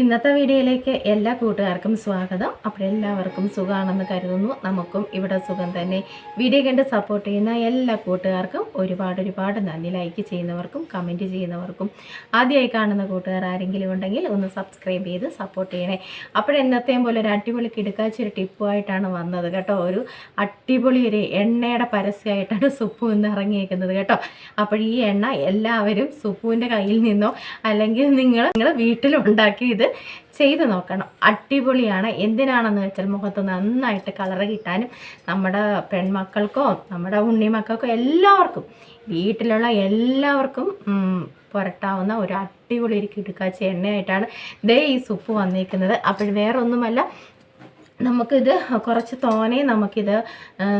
ഇന്നത്തെ വീഡിയോയിലേക്ക് എല്ലാ കൂട്ടുകാർക്കും സ്വാഗതം. അപ്പോൾ എല്ലാവർക്കും സുഖമാണെന്ന് കരുതുന്നു. നമുക്കും ഇവിടെ സുഖം തന്നെ. വീഡിയോ കണ്ട് സപ്പോർട്ട് ചെയ്യുന്ന എല്ലാ കൂട്ടുകാർക്കും ഒരുപാട് ഒരുപാട് നന്ദി. ലൈക്ക് ചെയ്യുന്നവർക്കും കമന്റ് ചെയ്യുന്നവർക്കും. ആദ്യമായി കാണുന്ന കൂട്ടുകാർ ആരെങ്കിലും ഉണ്ടെങ്കിൽ ഒന്ന് സബ്സ്ക്രൈബ് ചെയ്ത് സപ്പോർട്ട് ചെയ്യണേ. അപ്പോൾ എന്നത്തെയും പോലെ ഒരു അടിപൊളി കിടുക്കാച്ചൊരു ടിപ്പുമായിട്ടാണ് വന്നത് കേട്ടോ. ഒരു അടിപൊളി ഒരു എണ്ണയുടെ പരസ്യമായിട്ടാണ് സുപ്പു ഇന്ന് ഇറങ്ങിയേക്കുന്നത് കേട്ടോ. അപ്പോൾ ഈ എണ്ണ എല്ലാവരും സുപ്പുവിന്റെ കയ്യിൽ നിന്നോ അല്ലെങ്കിൽ നിങ്ങൾ നിങ്ങൾ വീട്ടിലുണ്ടാക്കി ഇത് ചെയ്ത് നോക്കണം. അടിപൊളിയാണ്. എന്തിനാണെന്ന് വെച്ചാൽ മുഖത്ത് നന്നായിട്ട് കളർ കിട്ടാനും നമ്മുടെ പെൺമക്കൾക്കോ നമ്മുടെ ഉണ്ണിമക്കൾക്കോ എല്ലാവർക്കും വീട്ടിലുള്ള എല്ലാവർക്കും പുരട്ടാവുന്ന ഒരു അടിപൊളി ഒരു കിടുക്കാച്ച എണ്ണയായിട്ടാണ് ദേ ഈ സുപ്പ് വന്നിരിക്കുന്നത് അപ്പോൾ വേറെ ഒന്നുമല്ല നമുക്കിത് കുറച്ച് തോനെ നമുക്കിത്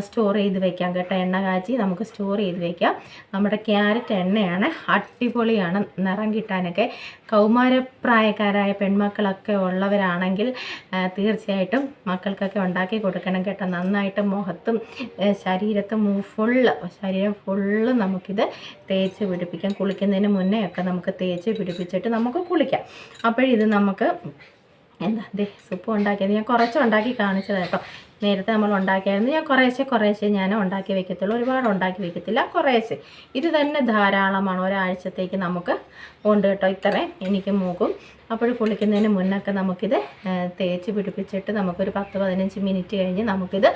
സ്റ്റോർ ചെയ്ത് വെക്കാം കേട്ടോ. എണ്ണ കാച്ചി നമുക്ക് സ്റ്റോർ ചെയ്ത് വെക്കാം. നമ്മുടെ ക്യാരറ്റ് എണ്ണയാണ് അടിപൊളിയാണ്. നിറം കിട്ടാനൊക്കെ കൗമാരപ്രായക്കാരായ പെൺമക്കളൊക്കെ ഉള്ളവരാണെങ്കിൽ തീർച്ചയായിട്ടും മക്കൾക്കൊക്കെ ഉണ്ടാക്കി കൊടുക്കണം കേട്ടോ. നന്നായിട്ട് മുഖത്തും ശരീരത്തും ഫുള്ള് ശരീരം ഫുള്ള് നമുക്കിത് തേച്ച് പിടിപ്പിക്കാം. കുളിക്കുന്നതിന് മുന്നേ ഒക്കെ നമുക്ക് തേച്ച് പിടിപ്പിച്ചിട്ട് നമുക്ക് കുളിക്കാം. അപ്പോഴിത് നമുക്ക് എന്താ അതെ സൂപ്പ് ഉണ്ടാക്കിയത്. ഞാൻ കുറച്ച് ഉണ്ടാക്കി കാണിച്ചത് കേട്ടോ. നേരത്തെ നമ്മൾ ഉണ്ടാക്കിയായിരുന്നു. ഞാൻ കുറേശ്ശെ കുറേശ്ശെ ഞാൻ ഉണ്ടാക്കി വെക്കത്തുള്ളൂ. ഒരുപാട് ഉണ്ടാക്കി വെക്കത്തില്ല. കുറേശ്ശെ. ഇത് തന്നെ ധാരാളമാണ്. ഒരാഴ്ചത്തേക്ക് നമുക്ക് ഉണ്ട് കേട്ടോ ഇത്രയും എനിക്ക് മൂക്കും. അപ്പോൾ കുളിക്കുന്നതിന് മുന്നൊക്കെ നമുക്കിത് തേച്ച് പിടിപ്പിച്ചിട്ട് നമുക്കൊരു പത്ത് പതിനഞ്ച് മിനിറ്റ് കഴിഞ്ഞ് നമുക്കിത്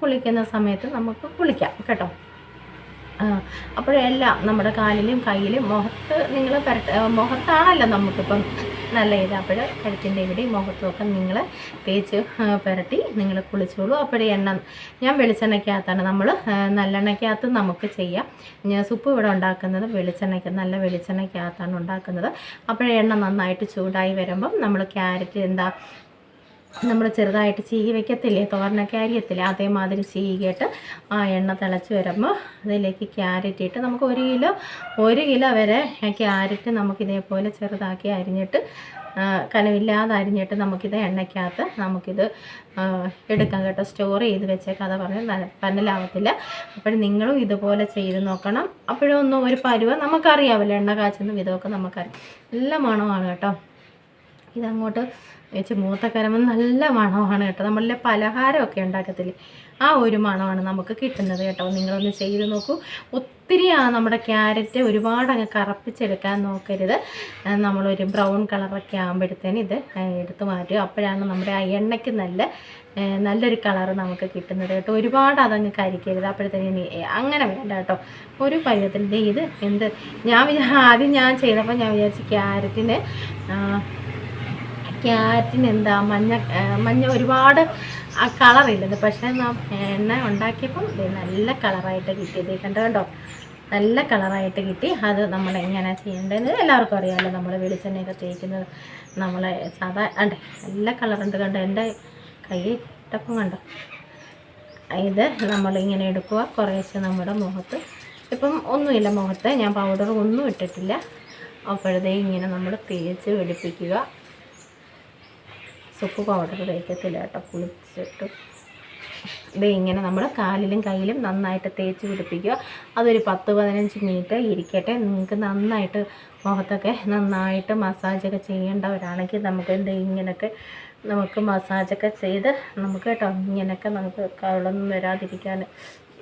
കുളിക്കുന്ന സമയത്ത് നമുക്ക് കുളിക്കാം കേട്ടോ. അപ്പോഴെല്ലാം നമ്മുടെ കാലിലും കയ്യിലും മുഖത്ത് നിങ്ങൾ പരട്ട മുഖത്താണല്ലോ നമുക്കിപ്പം നല്ല ഇത് അപ്പോൾ കഴുത്തിന്റെ ഇവിടെയും മുഖത്തുമൊക്കെ നിങ്ങൾ തേച്ച് പുരട്ടി നിങ്ങൾ കുളിച്ചോളൂ. അപ്പോഴേ എണ്ണ ഞാൻ വെളിച്ചെണ്ണയ്ക്കകത്താണ്. നമ്മൾ നല്ലെണ്ണയ്ക്കകത്ത് നമുക്ക് ചെയ്യാം. ഞാൻ സുപ്പ് ഇവിടെ ഉണ്ടാക്കുന്നത് വെളിച്ചെണ്ണയ്ക്ക് നല്ല വെളിച്ചെണ്ണയ്ക്കകത്താണ് ഉണ്ടാക്കുന്നത്. അപ്പോഴേ എണ്ണ നന്നായിട്ട് ചൂടായി വരുമ്പം നമ്മൾ ക്യാരറ്റ് എന്താ നമ്മൾ ചെറുതായിട്ട് ചീകി വെക്കത്തില്ലേ? തോരനൊക്കെ അരിയത്തില്ലേ? അതേമാതിരി ചീകിയിട്ട് ആ എണ്ണ തിളച്ച് വരുമ്പോൾ അതിലേക്ക് ക്യാരറ്റ് ഇട്ട് നമുക്ക് ഒരു കിലോ ഒരു കിലോ വരെ ക്യാരറ്റ് നമുക്കിതേപോലെ ചെറുതാക്കി അരിഞ്ഞിട്ട് കനവില്ലാതെ അരിഞ്ഞിട്ട് നമുക്കിത് എണ്ണയ്ക്കകത്ത് നമുക്കിത് എടുക്കാം കേട്ടോ. സ്റ്റോർ ചെയ്ത് വെച്ചേക്കാം അതാ പറഞ്ഞാൽ പന്നലാവത്തില്ല അപ്പോൾ നിങ്ങളും ഇതുപോലെ ചെയ്ത് നോക്കണം. അപ്പോഴൊന്നും ഒരു പരുവ നമുക്കറിയാമല്ലോ എണ്ണ കാച്ചുന്ന വിധമൊക്കെ നമുക്കറിയാം. നല്ല മണമാണ് കേട്ടോ. ഇതങ്ങോട്ട് വെച്ച് മൂത്ത കരമം നല്ല മണമാണ് കേട്ടോ. നമ്മളിലെ പലഹാരമൊക്കെ ഉണ്ടാക്കത്തില്ലേ? ആ ഒരു മണമാണ് നമുക്ക് കിട്ടുന്നത് കേട്ടോ. നിങ്ങളൊന്ന് ചെയ്ത് നോക്കൂ. ഒത്തിരി നമ്മുടെ ക്യാരറ്റ് ഒരുപാട് അങ്ങ് കറപ്പിച്ചെടുക്കാൻ നോക്കരുത്. നമ്മളൊരു ബ്രൗൺ കളറൊക്കെ ആകുമ്പോഴത്തേന് ഇത് എടുത്തു മാറ്റുക. അപ്പോഴാണ് നമ്മുടെ ആ എണ്ണയ്ക്ക് നല്ല നല്ലൊരു കളറ് നമുക്ക് കിട്ടുന്നത് കേട്ടോ. ഒരുപാട് അതങ്ങ് കരിക്കരുത്. അപ്പോഴത്തേന് അങ്ങനെ വേണ്ട കേട്ടോ. ഒരു പരുവത്തിൽ ദേ ഇത് എന്ത്? ഞാൻ ആദ്യം ഞാൻ ചെയ്തപ്പോൾ ഞാൻ വിചാരിച്ചു ക്യാരറ്റിന് ക്യാരറ്റിന് എന്താ മഞ്ഞ മഞ്ഞ ഒരുപാട് കളറില്ലത് പക്ഷേ എണ്ണ ഉണ്ടാക്കിയപ്പം നല്ല കളറായിട്ട് കിട്ടിയത്. കണ്ടോ കണ്ടോ? നല്ല കളറായിട്ട് കിട്ടി. അത് നമ്മൾ എങ്ങനെ ചെയ്യേണ്ടതെന്ന് എല്ലാവർക്കും അറിയാമല്ലോ. നമ്മൾ വെളിച്ചെണ്ണയൊക്കെ തേക്കുന്നത് നമ്മൾ സാധാ അണ്ടേ നല്ല കളറുണ്ട് കണ്ടോ? എന്റെ കൈ ഇട്ടപ്പം കണ്ടോ? ഇത് നമ്മളിങ്ങനെ എടുക്കുക. കുറേശ്ശെ നമ്മുടെ മുഖത്ത്. ഇപ്പം ഒന്നുമില്ല മുഖത്ത്. ഞാൻ പൗഡർ ഒന്നും ഇട്ടിട്ടില്ല. അപ്പോഴത്തേ ഇങ്ങനെ നമ്മൾ തേച്ച് വെളുപ്പിക്കുക. സുപ്പ് പൗഡർ തേക്കത്തില്ല കേട്ടോ. കുളിച്ചിട്ട്. ഇത് ഇങ്ങനെ നമ്മൾ കാലിലും കയ്യിലും നന്നായിട്ട് തേച്ച് പിടിപ്പിക്കുക. അതൊരു പത്ത് പതിനഞ്ച് മിനിറ്റ് ഇരിക്കട്ടെ. നിങ്ങൾക്ക് നന്നായിട്ട് മുഖത്തൊക്കെ നന്നായിട്ട് മസാജൊക്കെ ചെയ്യേണ്ടവരാണെങ്കിൽ നമുക്ക് എന്ത് ഇങ്ങനെയൊക്കെ നമുക്ക് മസാജൊക്കെ ചെയ്ത് നമുക്ക് കേട്ടോ ഇങ്ങനെയൊക്കെ നമുക്ക് കവളൊന്നും വരാതിരിക്കാൻ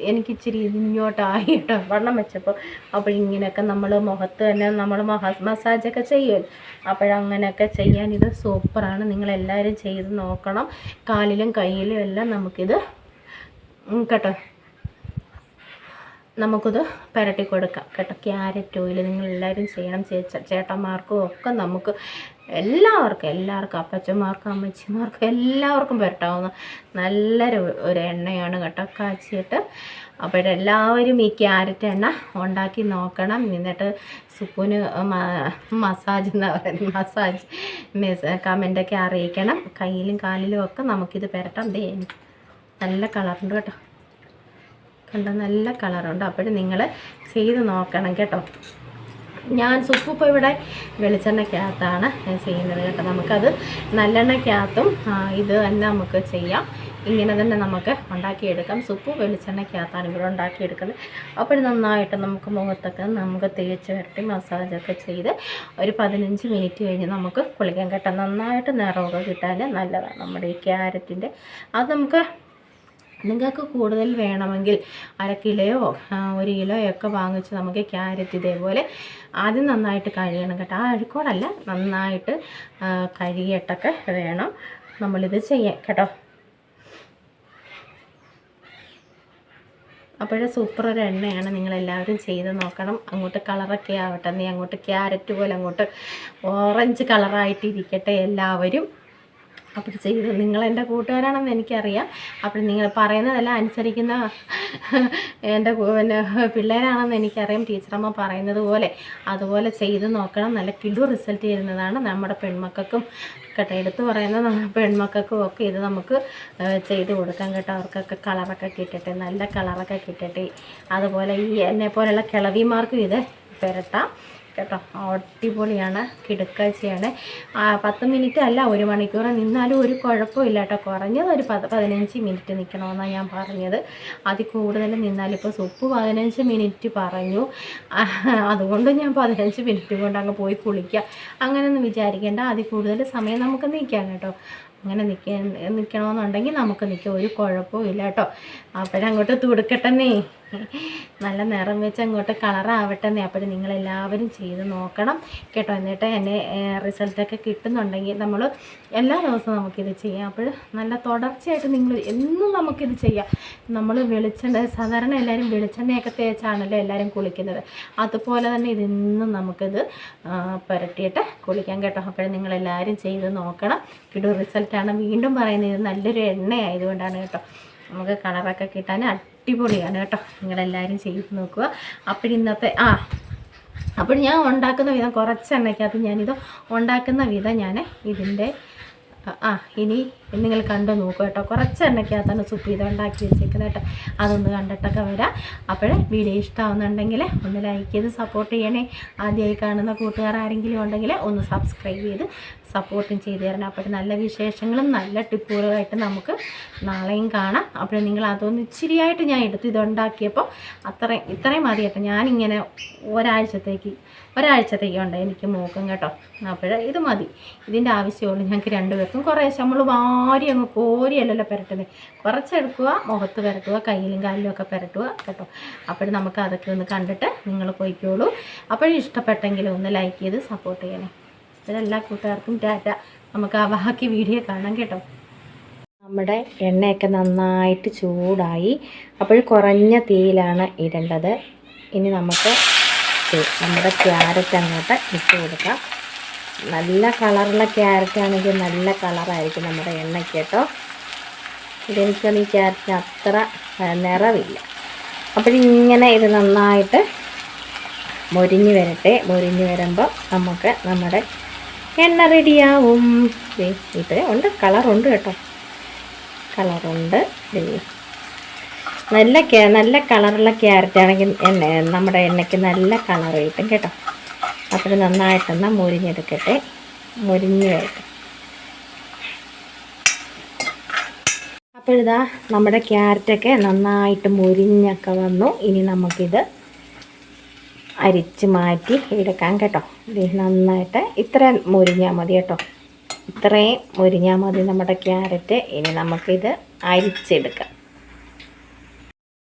എനിക്ക് ഇച്ചിരി ഇങ്ങോട്ടായി കേട്ടോ വണ്ണം വെച്ചപ്പോൾ അപ്പോൾ ഇങ്ങനെയൊക്കെ നമ്മൾ മുഖത്ത് തന്നെ നമ്മൾ മസാജൊക്കെ ചെയ്യുമല്ലോ അപ്പോഴങ്ങനെയൊക്കെ ചെയ്യാൻ ഇത് സൂപ്പറാണ്. നിങ്ങളെല്ലാവരും ചെയ്ത് നോക്കണം. കാലിലും കയ്യിലും എല്ലാം നമുക്കിത് കേട്ടോ. നമുക്കിത് പുരട്ടി കൊടുക്കാം കേട്ടോ. ക്യാരറ്റ് ഓയിൽ നിങ്ങളെല്ലാവരും ചെയ്യണം. ചേട്ടന്മാർക്കും ഒക്കെ നമുക്ക് എല്ലാവർക്കും എല്ലാവർക്കും അപ്പച്ചന്മാർക്കും അമ്മച്ചിമാർക്കും എല്ലാവർക്കും പുരട്ടാവുന്ന നല്ലൊരു ഒരു എണ്ണയാണ് കേട്ടോ. കാച്ചിയിട്ട് അപ്പോഴെല്ലാവരും ഈ ക്യാരറ്റ് എണ്ണ ഉണ്ടാക്കി നോക്കണം. എന്നിട്ട് സുപ്പുന് മസാജ് എന്ന് പറയുന്നത് മസാജ് മെസ് കമന്റൊക്കെ അറിയിക്കണം. കയ്യിലും കാലിലും ഒക്കെ നമുക്കിത് പുരട്ടാം. ദേ നല്ല കളറുണ്ട് കേട്ടോ. കണ്ടോ നല്ല കളറുണ്ട്. അപ്പോൾ നിങ്ങൾ ചെയ്ത് നോക്കണം കേട്ടോ. ഞാൻ സുപ്പ് ഇവിടെ വെളിച്ചെണ്ണയ്ക്കകത്താണ് ചെയ്യുന്നത് കേട്ടോ. നമുക്കത് നല്ലെണ്ണയ്ക്കകത്തും ഇത് തന്നെ നമുക്ക് ചെയ്യാം. ഇങ്ങനെ തന്നെ നമുക്ക് ഉണ്ടാക്കിയെടുക്കാം. സുപ്പ് വെളിച്ചെണ്ണയ്ക്കകത്താണ് ഇവിടെ ഉണ്ടാക്കിയെടുക്കുന്നത്. അപ്പോൾ നന്നായിട്ട് നമുക്ക് മുഖത്തൊക്കെ നമുക്ക് തേച്ച് വരട്ടി മസാജൊക്കെ ചെയ്ത് ഒരു പതിനഞ്ച് മിനിറ്റ് കഴിഞ്ഞ് നമുക്ക് കുളിക്കാൻ കേട്ടോ. നന്നായിട്ട് നിറമൊക്കെ കിട്ടാൻ നല്ലതാണ് നമ്മുടെ ഈ ക്യാരറ്റിന്റെ. അത് നമുക്ക് നിങ്ങൾക്ക് കൂടുതൽ വേണമെങ്കിൽ അര കിലോയോ ഒരു കിലോയോ ഒക്കെ വാങ്ങിച്ച് നമുക്ക് ക്യാരറ്റ് ഇതേപോലെ ആദ്യം നന്നായിട്ട് കഴുകണം കേട്ടോ. ആ അഴുക്കോടല്ല നന്നായിട്ട് കഴുകിയിട്ടൊക്കെ വേണം നമ്മളിത് ചെയ്യാൻ കേട്ടോ. അപ്പോഴേ സൂപ്പർ ഒരു എണ്ണയാണ് നിങ്ങളെല്ലാവരും ചെയ്ത് നോക്കണം. അങ്ങോട്ട് കളറൊക്കെ ആവട്ടെ നീ അങ്ങോട്ട് ക്യാരറ്റ് പോലെ അങ്ങോട്ട് ഓറഞ്ച് കളറായിട്ട് ഇരിക്കട്ടെ എല്ലാവരും. അപ്പോൾ ചെയ്ത് നിങ്ങൾ എന്റെ കൂട്ടുകാരാണെന്ന് എനിക്കറിയാം. അപ്പോൾ നിങ്ങൾ പറയുന്നതെല്ലാം അനുസരിക്കുന്ന എന്റെ പിന്നെ പിള്ളേരാണെന്ന് എനിക്കറിയാം. ടീച്ചറമ്മ പറയുന്നത് പോലെ അതുപോലെ ചെയ്ത് നോക്കണം. നല്ല കിടു റിസൾട്ട് തരുന്നതാണ് നമ്മുടെ പെൺമക്കൾക്കും കേട്ടോ. എടുത്ത് പറയുന്ന പെൺമക്കൾക്കും ഒക്കെ ഇത് നമുക്ക് ചെയ്ത് കൊടുക്കാം കേട്ടോ. അവർക്കൊക്കെ കളറൊക്കെ കിട്ടട്ടെ. നല്ല കളറൊക്കെ കിട്ടട്ടെ. അതുപോലെ ഈ എന്നെ പോലെയുള്ള കിളവിമാർക്കും ഇത് പുരട്ടാം. കേട്ടോ. അടിപൊളിയാണ് കിടക്കാഴ്ചയാണ്. പത്ത് മിനിറ്റ് അല്ല ഒരു മണിക്കൂർ നിന്നാലും ഒരു കുഴപ്പമില്ല കേട്ടോ. കുറഞ്ഞത് ഒരു പത് പതിനഞ്ച് മിനിറ്റ് നിൽക്കണമെന്നാണ് ഞാൻ പറഞ്ഞത്. അതിൽ കൂടുതൽ നിന്നാലിപ്പോൾ സുപ്പ് പതിനഞ്ച് മിനിറ്റ് പറഞ്ഞു. അതുകൊണ്ട് ഞാൻ പതിനഞ്ച് മിനിറ്റ് കൊണ്ട് അങ്ങ് പോയി കുളിക്കുക അങ്ങനെയൊന്നും വിചാരിക്കേണ്ട അതിൽ കൂടുതൽ സമയം നമുക്ക് നിൽക്കാം കേട്ടോ. അങ്ങനെ നിൽക്ക നിൽക്കണമെന്നുണ്ടെങ്കിൽ നമുക്ക് നിൽക്കാം ഒരു കുഴപ്പവും ഇല്ല കേട്ടോ. അപ്പോഴങ്ങോട്ട് തുടുക്കട്ടെന്നേ. നല്ല നിറം വെച്ച് അങ്ങോട്ട് കളറാവട്ടെന്നേ അപ്പോൾ നിങ്ങളെല്ലാവരും ചെയ്ത് നോക്കണം. കേട്ടോ എന്നിട്ട് എന്നെ റിസൾട്ടൊക്കെ കിട്ടുന്നുണ്ടെങ്കിൽ നമ്മൾ എല്ലാ ദിവസവും നമുക്കിത് ചെയ്യാം. അപ്പോൾ നല്ല തുടർച്ചയായിട്ട് നിങ്ങൾ എന്നും നമുക്കിത് ചെയ്യാം. നമ്മൾ വെളിച്ചെണ്ണ സാധാരണ എല്ലാവരും വെളിച്ചെണ്ണയൊക്കെ തേച്ചാണല്ലോ എല്ലാവരും കുളിക്കുന്നത്. അതുപോലെ തന്നെ ഇതെന്നും നമുക്കിത് പുരട്ടിയിട്ട് കുളിക്കാം കേട്ടോ. അപ്പോൾ നിങ്ങളെല്ലാവരും ചെയ്ത് നോക്കണം. കിട്ടും റിസൾട്ടാണ് വീണ്ടും പറയുന്നത് ഇത് നല്ലൊരു എണ്ണ ആയതുകൊണ്ടാണ് കേട്ടോ. നമുക്ക് കളറൊക്കെ കിട്ടാൻ അടിപൊളിയാണ് കേട്ടോ. നിങ്ങളെല്ലാവരും ചെയ്ത് നോക്കുക. അപ്പോൾ ഇന്നത്തെ ആ അപ്പോൾ ഞാൻ ഉണ്ടാക്കുന്ന വിധം കുറച്ചെണ്ണയ്ക്കകത്ത് ഞാനിത് ഉണ്ടാക്കുന്ന വിധം ഞാൻ ഇതിന്റെ ആ ഇനി നിങ്ങൾ കണ്ടു നോക്കൂ കേട്ടോ. കുറച്ച് എണ്ണയ്ക്കകത്താണ് സുപ്പ് ചെയ്ത് ഉണ്ടാക്കി വെച്ചേക്കുന്നത് കേട്ടോ. അതൊന്ന് കണ്ടിട്ടൊക്കെ വരാം. അപ്പോൾ വീഡിയോ ഇഷ്ടമാവുന്നുണ്ടെങ്കിൽ ഒന്ന് ലൈക്ക് ചെയ്ത് സപ്പോർട്ട് ചെയ്യണേ. ആദ്യമായി കാണുന്ന കൂട്ടുകാർ ആരെങ്കിലും ഉണ്ടെങ്കിൽ ഒന്ന് സബ്സ്ക്രൈബ് ചെയ്ത് സപ്പോർട്ടും ചെയ്ത് തരണം. അപ്പോൾ നല്ല വിശേഷങ്ങളും നല്ല ടിപ്പുകളുമായിട്ട് നമുക്ക് നാളെയും കാണാം. അപ്പോൾ നിങ്ങൾ അതൊന്ന് ഇച്ചിരിയായിട്ട് ഞാൻ എടുത്ത് ഇതുണ്ടാക്കിയപ്പോൾ അത്രയും ഇത്രയും മതി കേട്ടോ. ഞാനിങ്ങനെ ഒരാഴ്ചത്തേക്ക് ഒരാഴ്ചത്തേക്ക് ഉണ്ട് എനിക്ക് മൂക്കും കേട്ടോ. അപ്പോൾ ഇത് മതി. ഇതിന്റെ ആവശ്യമുള്ളൂ. ഞങ്ങൾക്ക് രണ്ടുപേർക്കും കുറേശ്ശെ നമ്മൾ വാരി അങ്ങ് കോരിയല്ലല്ലോ പുരട്ടുന്നത് കുറച്ചെടുക്കുക മുഖത്ത് പുരട്ടുക കയ്യിലും കാലിലും ഒക്കെ പുരട്ടുക കേട്ടോ. അപ്പോൾ നമുക്ക് അതൊക്കെ ഒന്ന് കണ്ടിട്ട് നിങ്ങൾ പോയിക്കോളൂ. അപ്പോഴും ഇഷ്ടപ്പെട്ടെങ്കിൽ ഒന്ന് ലൈക്ക് ചെയ്ത് സപ്പോർട്ട് ചെയ്യണേ. ഇതെല്ലാ കൂട്ടുകാർക്കും ടാറ്റ. നമുക്ക് ആ ബാക്കി വീഡിയോ കാണാം കേട്ടോ. നമ്മുടെ എണ്ണയൊക്കെ നന്നായിട്ട് ചൂടായി. അപ്പോൾ കുറഞ്ഞ തീയിലാണ് ഇടേണ്ടത്. ഇനി നമുക്ക് നമ്മുടെ ക്യാരറ്റ് അങ്ങോട്ട് ഇട്ട് കൊടുക്കാം. നല്ല കളറുള്ള ക്യാരറ്റ് ആണെങ്കിൽ നല്ല കളറായിരിക്കും നമ്മുടെ എണ്ണയ്ക്ക് കേട്ടോ. ഇതെനിക്കാണ് ഈ ക്യാരറ്റിന് അത്ര നിറവില്ല. അപ്പോഴിങ്ങനെ ഇത് നന്നായിട്ട് മൊരിഞ്ഞ് വരട്ടെ. മൊരിഞ്ഞ് വരുമ്പോൾ നമുക്ക് നമ്മുടെ എണ്ണ റെഡിയാവും. ഇത് ഉണ്ട്. കളറുണ്ട് കേട്ടോ. കളറുണ്ട്. നല്ല നല്ല കളറുള്ള ക്യാരറ്റ് ആണെങ്കിൽ എണ്ണ നമ്മുടെ എണ്ണയ്ക്ക് നല്ല കളർ കിട്ടും കേട്ടോ. അപ്പോൾ നന്നായിട്ടൊന്ന് മുരിഞ്ഞെടുക്കട്ടെ. മുരിഞ്ഞ് വരട്ടെ. അപ്പോഴിതാ നമ്മുടെ ക്യാരറ്റൊക്കെ നന്നായിട്ട് മുരിഞ്ഞൊക്കെ വന്നു. ഇനി നമുക്കിത് അരിച്ച് മാറ്റി എടുക്കാം കേട്ടോ. നന്നായിട്ട് ഇത്രയും മുരിഞ്ഞാൽ മതി കേട്ടോ. ഇത്രയും മുരിഞ്ഞാൽ മതി നമ്മുടെ ക്യാരറ്റ്. ഇനി നമുക്കിത് അരിച്ചെടുക്കാം.